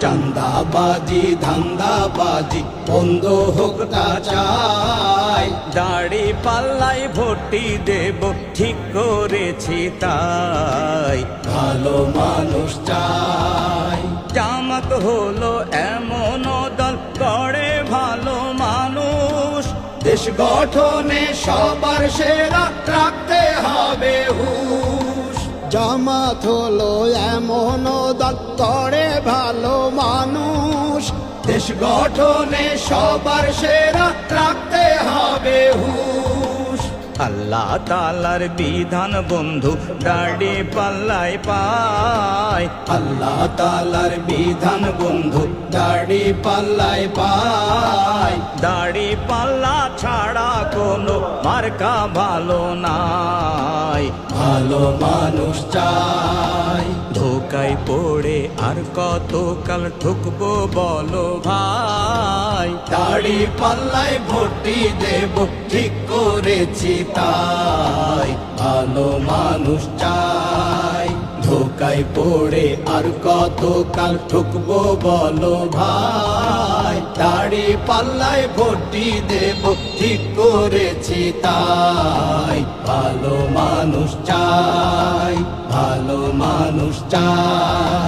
চান্দাবাজি ধান্দাবাজি বন্ধ হোক তা চাই। দাড়ি পাল্লাই ভর্তি দেব ঠিক করেছি তাই। ভালো মানুষ চাই। জামাত হলো এমন দল করে ভালো মানুষ। দেশ গঠনে সবার সেরা রাখতে হবে হুশ। জামাত হলো এমন দল করে ভালো মানুষ দেশ গঠনে সবার সেরা রাখতে হবে হুশ। আল্লাহ তালার বিধান বন্ধু দাড়ি পাল্লাই পায়। আল্লাহ তালার বিধান বন্ধু দাড়ি পাল্লায় পায়। দাড়ি পাল্লা ছাড়া কোনো মার্কা ভালো নাই। ভালো মানুষ চাই ধোকায় পড়ে আর কত কাল ঠুকবো বলো ভাই। দাড়ি পাল্লায় ভর্তি দেব, ঠিক করেছি তাই। ভালো মানুষ চাই, ধোকায় পড়ে আর কত কাল ঠুকবো বলো ভাই। দাড়ি পাল্লায় ভর্তি দেব, ঠিক করেছি তাই। ভালো মানুষ চাই। ভালো মানুষ চাই